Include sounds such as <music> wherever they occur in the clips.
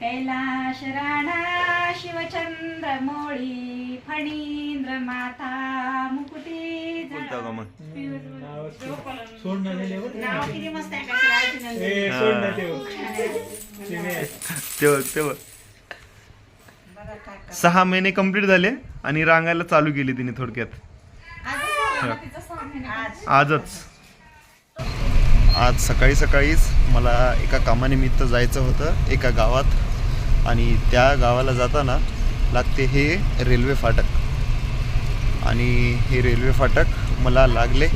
कैलाश राणा शिवचंद्र मोळी फणींद्र माथा मुकुटी बोलता का मग? सोड ना दिले बघ. नाव किती मस्त आहे का? अर्जुनन ए, सोड ना ते बघ. ते नाही. ते बघ ते बघ. सहा महिने कंप्लीट झाले आणि रांगायला चालू केली तिने थोडक्यात. आज. आजच. आज सकाळी सकाळीच मला एका कामानिमित्त जायचं होतं एका गावात. आणि त्या गावाला जाताना लागते हे रेल्वे फाटक. आणि हे रेल्वे फाटक मला लागले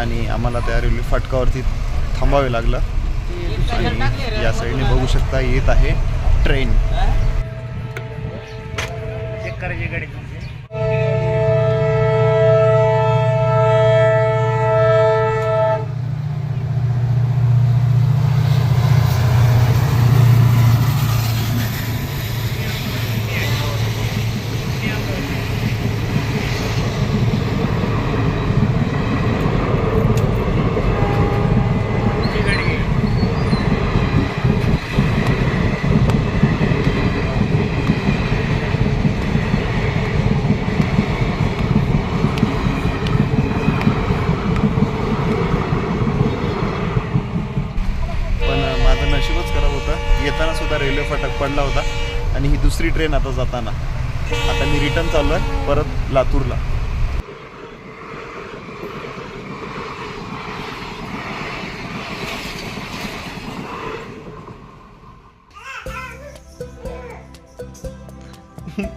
आणि आम्हाला त्या रेल्वे फाटकावरती थांबावे लागलं. आणि या साईडने बघू शकता येत आहे ट्रेन. चेक करायची गाडी पण माझं नशीबच खराब होतं येताना सुद्धा रेल्वे फाटक पडला होता आणि ही दुसरी ट्रेन आता जाताना. आता मी रिटर्न चाललो आहे परत लातूरला.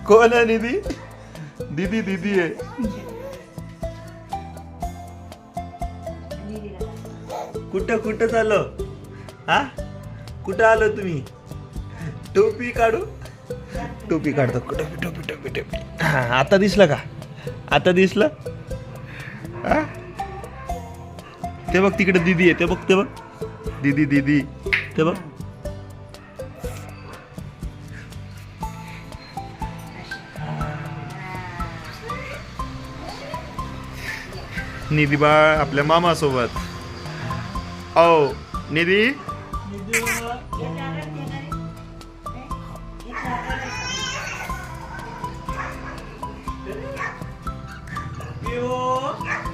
कोण आहे निधी? दीदी दीदी आहे. कुठं कुठं चाललो? हा? कुठं आलो तुम्ही? टोपी काढू? टोपी काढतो. टोपी टोपी टोपी टोपी? हा आता दिसलं का? आता दिसलं? ते बघ तिकडे दीदी आहे ते बघ ते बघ. दीदी दीदी. ते बघ. निधी बाळ आपल्या मामासोबत. औ निधी?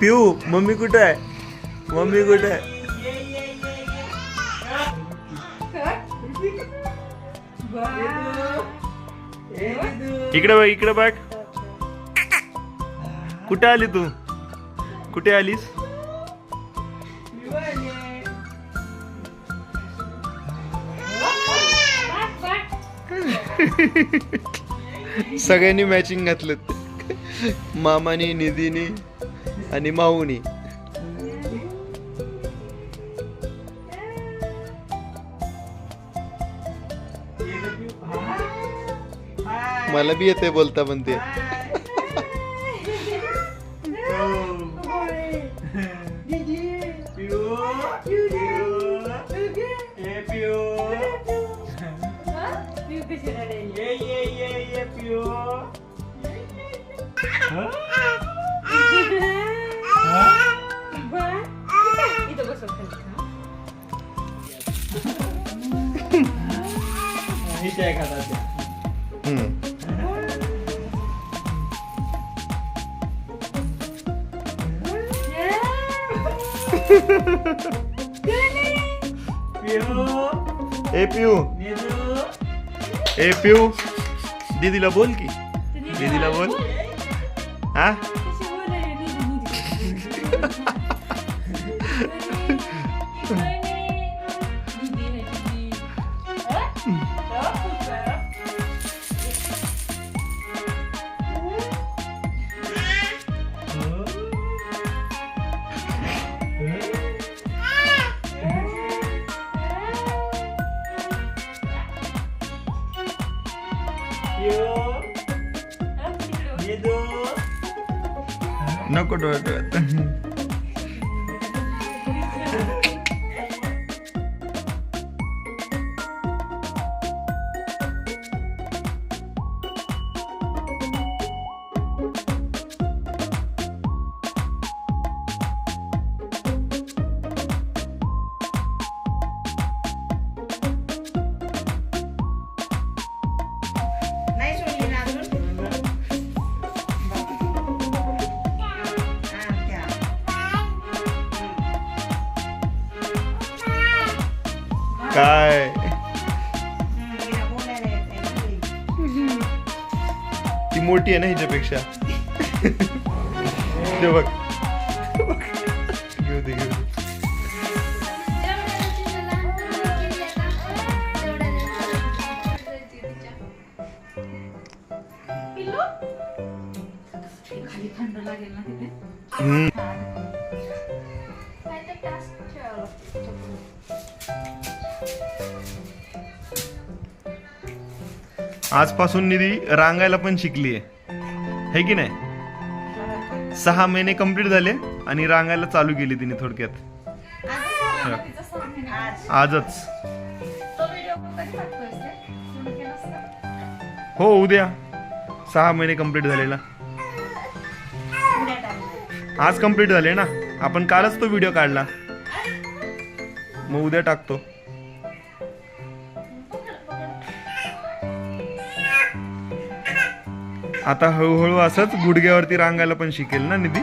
पिऊ मम्मी कुठं आहे? मम्मी कुठं आहे? इकडे बघ इकडे बघ. कुठे आली तू? कुठे आलीस? सगळ्यांनी मॅचिंग घातलं. मामानी निधीनी. आणि माऊनी. मला बी येते बोलता पण ते. हिच्या एक हातात द्या. हम्म. पिऊ, ए पिऊ निधू, ए पिऊ दीदीला बोल की दीदीला बोल हा नको डोळ्यात ती मोठी आहे ना हिच्यापेक्षा? ते बघ. घेऊ दे घेऊ दे. हम्म. आजपासून निधी रांगायला पण शिकली आहे है की नाही? सहा महिने कंप्लीट झाले आणि रांगायला चालू केली तिने थोडक्यात. आजच. हो उद्या. सहा महिने कंप्लीट झालेला. आज कंप्लीट झाले ना? आपण कालच तो व्हिडिओ काढला. मग उद्या टाकतो. आता हळूहळू असंच गुडघ्यावरती रांगायला पण शिकेल ना निधी?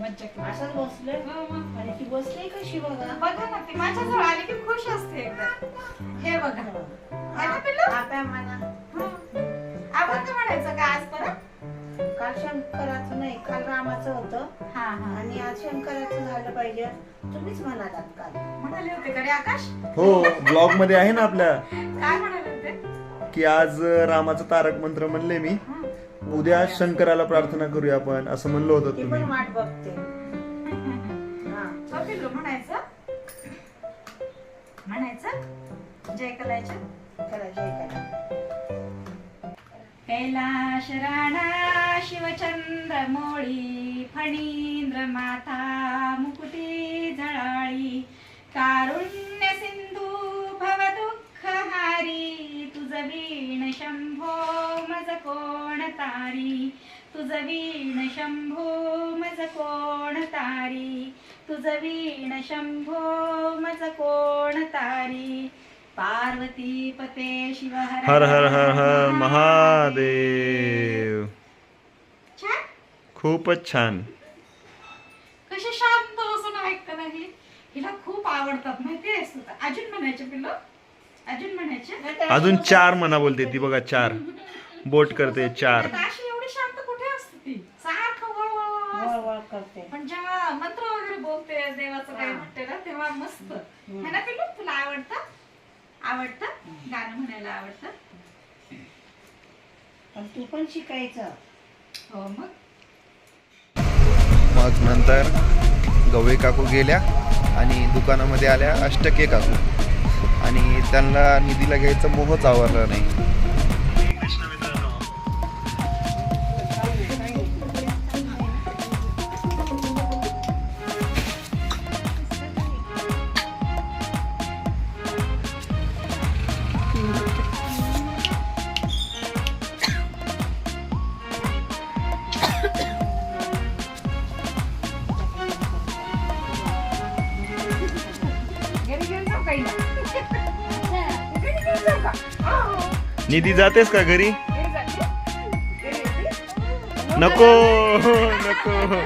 मज्जा हो मग. आणि ती बसली कशी बघा? बघा ना ती माझ्याजवळ आली की खुश असते एकदम. हे बघा. है ना पिल्लू? आपल्या म्हणा. आपण तर म्हणायचं का आज परत? काल शंकराचं नाही काल रामाचं होतं. हा हा. आणि आज शंकराचं झालं पाहिजे. तुम्हीच म्हणालात काल. म्हणाले होते कडे आकाश? हो ब्लॉगमध्ये आहे ना आपल्या. काय म्हणाले होते? की आज रामाचं तारक मंत्र म्हणले मी. उद्या शंकराला प्रार्थना करूया आपण असं म्हणलं होतं ती पण तुम्ही वाट बघते. हा. हो पिल्लू म्हणायचं? म्हणायचं? जय कलायच्या चला जय करा कैलाश राणा शिवचंद्र मोळी फणींद्र माथा मुकुटी झळाळी कारुण्य सिंधू भव दुःख हारी तुझ वीण शंभो कोण तारी? तुझ वीण शंभो मज कोण तारी? तुझ वीण शंभो मज कोण तारी? पार्वती पते शिव हर हर हर हर महादेव. छान? खूपच छान. कसे शांत बसून ऐकतं नाही? हिला खूप आवडतात माहितीये? अजून म्हणायचे पिल्लो? अजून म्हणायचे? अजून चार म्हणा बोलते ती बघा चार. <laughs> बोट करते चार. आता अशी एवढी शांत कुठे असते ती? सारखं वळवळ असतं. वळवळ करते. पण जेव्हा मंत्र वगैरे बोलते देवाचं काही म्हणते ना तेव्हा मस्त. है ना पिल्लू? तुला आवडतं? आवडतं? गाणं म्हणायला आवडतं? पण तू पण शिकायचं. हो मग. मग नंतर गवळे काकू गेल्या आणि दुकानामध्ये आल्या अष्टके काकू. आणि त्यांना निधीला घ्यायचं मोहच आवरलं नाही. निधी जातेस का घरी? नको नको. नको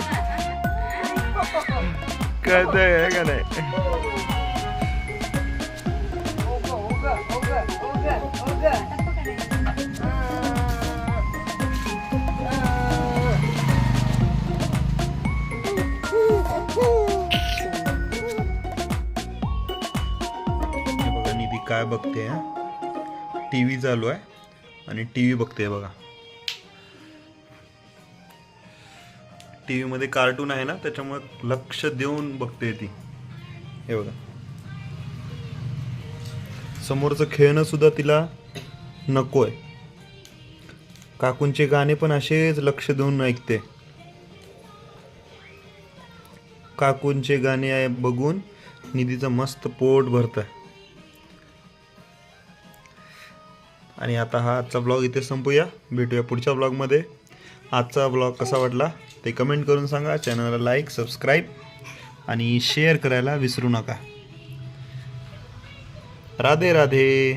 कळतंय का नाही? निधी काय बघते टी व्ही चालू आहे आणि टी व्ही बघते बघा. टी व्हीमध्ये कार्टून आहे ना त्याच्यामुळे लक्ष देऊन बघते ती. हे बघा. समोरचं खेळणं सुद्धा तिला नको आहे काकूंचे गाणे पण असेच लक्ष देऊन ऐकते. काकूंचे गाणे आहे बघून निधीचं मस्त पोट भरत आणि आता हा आजचा ब्लॉग इथे संपूया. भेटूया पुढच्या ब्लॉगमध्ये आजचा ब्लॉग कसा वाटला ते कमेंट करून सांगा. चॅनलला लाईक सबस्क्राईब आणि शेअर करायला विसरू नका. राधे राधे.